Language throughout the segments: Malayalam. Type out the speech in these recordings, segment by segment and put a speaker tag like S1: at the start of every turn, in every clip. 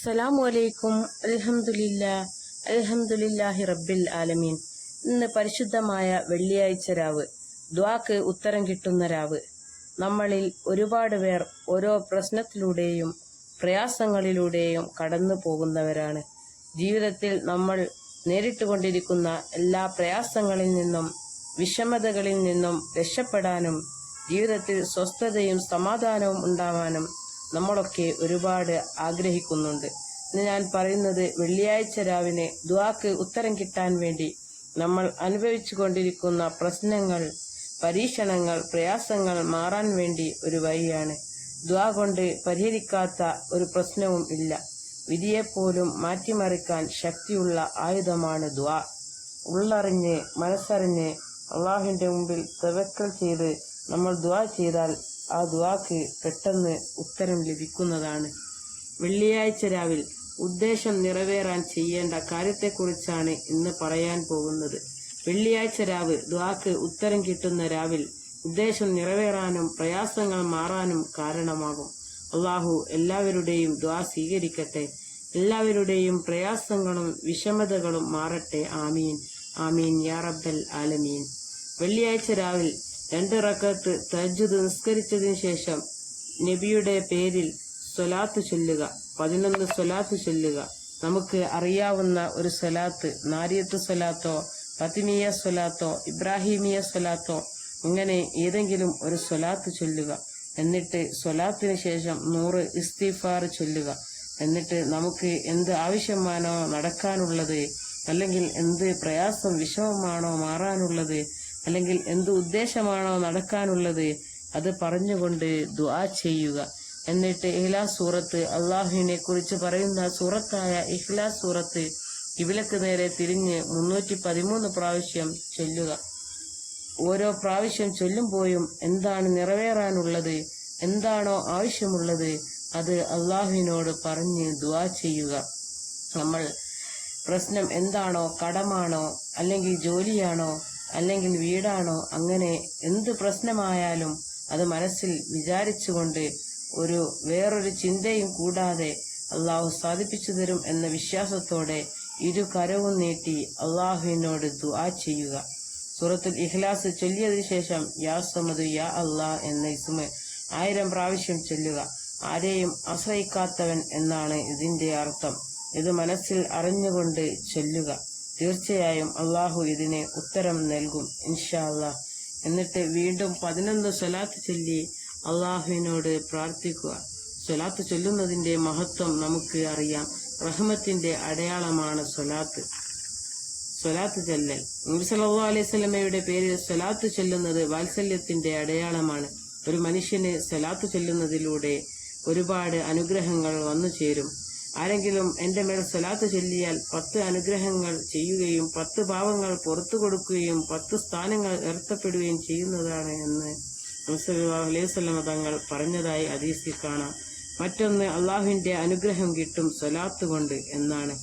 S1: അസ്സലാമു അലൈക്കും അൽഹംദുലില്ല അൽഹംദുലില്ലാഹി റബ്ബിൽ ആലമീൻ. ഇന്ന് പരിശുദ്ധമായ വെള്ളിയാഴ്ച രാവ്. ദ്വാക്ക് ഉത്തരം കിട്ടുന്ന രാവ്. നമ്മളിൽ ഒരുപാട് പേർ ഓരോ പ്രശ്നത്തിലൂടെയും പ്രയാസങ്ങളിലൂടെയും കടന്നു പോകുന്നവരാണ്. ജീവിതത്തിൽ നമ്മൾ നേരിട്ടുകൊണ്ടിരിക്കുന്ന എല്ലാ പ്രയാസങ്ങളിൽ നിന്നും വിഷമതകളിൽ നിന്നും രക്ഷപ്പെടാനും ജീവിതത്തിൽ സ്വസ്ഥതയും സമാധാനവും ഉണ്ടാവാനും നമ്മളൊക്കെ ഒരുപാട് ആഗ്രഹിക്കുന്നുണ്ട്. ഇന്ന് ഞാൻ പറയുന്നത് വെള്ളിയാഴ്ച രാവിലെ ദ്വാക്ക് ഉത്തരം കിട്ടാൻ വേണ്ടി നമ്മൾ അനുഭവിച്ചു കൊണ്ടിരിക്കുന്ന പ്രശ്നങ്ങൾ പരീക്ഷണങ്ങൾ പ്രയാസങ്ങൾ മാറാൻ വേണ്ടി ഒരു വഴിയാണ്. ദ്വാ കൊണ്ട് പരിഹരിക്കാത്ത ഒരു പ്രശ്നവും ഇല്ല. വിധിയെപ്പോലും മാറ്റിമറിക്കാൻ ശക്തിയുള്ള ആയുധമാണ് ദ്വാ ഉള്ളറിഞ്ഞ് മനസ്സറിഞ്ഞ് അള്ളാഹുവിന്റെ മുമ്പിൽ തവക്കൽ ചെയ്ത് നമ്മൾ ദ്വാ ചെയ്താൽ ആ ദുവാക്ക് പെട്ടെന്ന് ഉത്തരം ലഭിക്കുന്നതാണ്. വെള്ളിയാഴ്ച രാവിൽ ഉദ്ദേശം നിറവേറാൻ ചെയ്യേണ്ട കാര്യത്തെക്കുറിച്ചാണ് ഇന്ന് പറയാൻ പോകുന്നത്. വെള്ളിയാഴ്ച രാവ് ദ്വാക്ക് ഉത്തരം കിട്ടുന്ന രാവിൽ ഉദ്ദേശം നിറവേറാനും പ്രയാസങ്ങൾ മാറാനും കാരണമാകും. അള്ളാഹു എല്ലാവരുടെയും ദ്വാ സ്വീകരിക്കട്ടെ. എല്ലാവരുടെയും പ്രയാസങ്ങളും വിഷമതകളും മാറട്ടെ. ആമീൻ. ആമീൻ. യാ റബ്ബൽ ആലമീൻ. വെള്ളിയാഴ്ച രാവിൽ രണ്ട് റക്കത്ത് തജ്ജുദ് നിസ്കരിച്ചതിന് ശേഷം നബിയുടെ പേരിൽ സ്വലാത്ത് ചൊല്ലുക പതിനൊന്ന് സ്വലാത്ത് ചൊല്ലുക. നമുക്ക് അറിയാവുന്ന ഒരു സ്വലാത്ത് നാരിയത്ത് സ്വലാത്തോ ഫത്തിമിയ സ്വലാത്തോ ഇബ്രാഹിമിയ സ്വലാത്തോ ഇങ്ങനെ ഏതെങ്കിലും ഒരു സ്വലാത്ത് ചൊല്ലുക. എന്നിട്ട് സ്വലാത്തിന് ശേഷം നൂറ് ഇസ്തിഫാർ ചൊല്ലുക. എന്നിട്ട് നമുക്ക് എന്ത് ആവശ്യമാണോ നടക്കാനുള്ളത് അല്ലെങ്കിൽ എന്ത് പ്രയാസം വിഷമമാണോ മാറാനുള്ളത് അല്ലെങ്കിൽ എന്ത് ഉദ്ദേശമാണോ നടക്കാനുള്ളത് അത് പറഞ്ഞുകൊണ്ട് ദുആ ചെയ്യുക. എന്നിട്ട് ഇഹ്ലാ സൂറത്ത് അള്ളാഹുവിനെ കുറിച്ച് പറയുന്ന സൂറത്തായ ഇഹ്ലാസ് സൂറത്ത് ഇവിലക്ക് നേരെ തിരിഞ്ഞ് മുന്നൂറ്റി പതിമൂന്ന് പ്രാവശ്യം ചൊല്ലുക. ഓരോ പ്രാവശ്യം ചൊല്ലുമ്പോഴും എന്താണ് നിറവേറാനുള്ളത് എന്താണോ ആവശ്യമുള്ളത് അത് അള്ളാഹുവിനോട് പറഞ്ഞ് ദുആ ചെയ്യുക. നമ്മൾ പ്രശ്നം എന്താണോ കടമാണോ അല്ലെങ്കിൽ ജോലിയാണോ അല്ലെങ്കിൽ വീടാണോ അങ്ങനെ എന്ത് പ്രശ്നമായാലും അത് മനസ്സിൽ വിചാരിച്ചുകൊണ്ട് ഒരു വേറൊരു ചിന്തയും കൂടാതെ അള്ളാഹു സാധിപ്പിച്ചു തരും എന്ന വിശ്വാസത്തോടെ ഇരു കരവും നീട്ടി അള്ളാഹുവിനോട് ദുആ ചെയ്യുക. സൂറത്തുൽ ഇഖ്ലാസ് ചൊല്ലിയതിനു ശേഷം യാ സമതു യാ അള്ളാ എന്ന ഇസ്മ ആയിരം പ്രാവശ്യം ചൊല്ലുക. ആരെയും ആശ്രയിക്കാത്തവൻ എന്നാണ് ഇതിന്റെ അർത്ഥം. ഇത് മനസ്സിൽ അറിഞ്ഞുകൊണ്ട് ചൊല്ലുക. തീർച്ചയായും അള്ളാഹു ഇതിന് ഉത്തരം നൽകും ഇൻഷാ എന്നിട്ട് വീണ്ടും പതിനൊന്ന് സ്വലാത്ത് ചൊല്ലി അള്ളാഹുവിനോട് പ്രാർത്ഥിക്കുക. സ്വലാത്ത് ചൊല്ലുന്നതിന്റെ മഹത്വം നമുക്ക് അറിയാം. റഹ്മത്തിന്റെ അടയാളമാണ് സ്വലാത്ത്. സ്വലാത്ത് ചൊല്ലൽ. നബി സല്ലല്ലാഹു അലൈഹി സ്വലമയുടെ പേരിൽ സ്വലാത്ത് ചൊല്ലുന്നത് വാത്സല്യത്തിന്റെ അടയാളമാണ്. ഒരു മനുഷ്യന് സ്വലാത്ത് ചൊല്ലുന്നതിലൂടെ ഒരുപാട് അനുഗ്രഹങ്ങൾ വന്നു ചേരും ആരെങ്കിലും എന്റെ മേൽ സ്വലാത്ത് ചൊല്ലിയാൽ പത്ത് അനുഗ്രഹങ്ങൾ ചെയ്യുകയും പത്ത് പാവങ്ങൾ പുറത്തു കൊടുക്കുകയും പത്ത് സ്ഥാനങ്ങൾ ഉയർത്തപ്പെടുകയും ചെയ്യുന്നതാണ് എന്ന് നബിസല്ലാഹു അലൈഹി സ്വലമ തങ്ങൾ പറഞ്ഞതായി അതീസിൽ കാണാം. മറ്റൊന്ന് അള്ളാഹുവിന്റെ അനുഗ്രഹം കിട്ടും സ്വലാത്ത് കൊണ്ട് എന്നാണ്.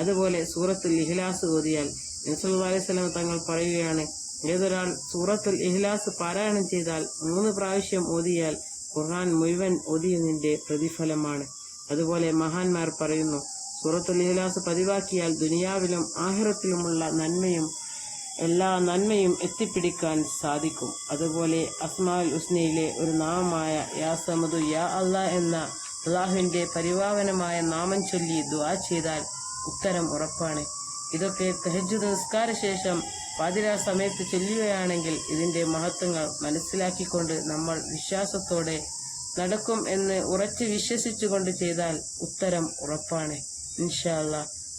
S1: അതുപോലെ സൂറത്തുൽ ഇഹ്ലാസ് ഓതിയാൽ നബിസല്ലാ അലൈഹി തങ്ങൾ പറയുകയാണ് ഏതൊരാൾ സൂറത്തുൽ ഇഹ്ലാസ് പാരായണം ചെയ്താൽ മൂന്ന് പ്രാവശ്യം ഓതിയാൽ ഖുർആൻ മുഴുവൻ ഓതിയതിന്റെ പ്രതിഫലമാണ്. അതുപോലെ മഹാന്മാർ പറയുന്നു സൂറത്തുൽ ഇഹ്ലാസ് പതിവാക്കിയാൽ ദുനിയാവിലും ആഹിറത്തിലുമുള്ള നന്മയും എല്ലാ നന്മയും എത്തിപ്പിടിക്കാൻ സാധിക്കും. അതുപോലെ അസ്മാൽ ഉസ്നയിലെ ഒരു നാമമായ യാ സമദു യാ അള്ളാ എന്ന അള്ളാഹുവിന്റെ പരിവാവനമായ നാമം ചൊല്ലി ദുആ ചെയ്താൽ ഉത്തരം ഉറപ്പാണ്. ഇതൊക്കെ തെഹജ് നിസ്കാര ശേഷം പാതിരാ സമയത്ത് ചൊല്ലുകയാണെങ്കിൽ ഇതിന്റെ മഹത്വങ്ങൾ മനസ്സിലാക്കിക്കൊണ്ട് നമ്മൾ വിശ്വാസത്തോടെ നടക്കും എന്ന് ഉറച്ചു വിശ്വസിച്ചുകൊണ്ട് ചെയ്താൽ ഉത്തരം ഉറപ്പാണ്. ഇൻഷാല്ല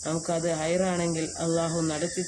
S1: നമുക്കത് ഹൈറാണെങ്കിൽ അള്ളാഹു നടത്തി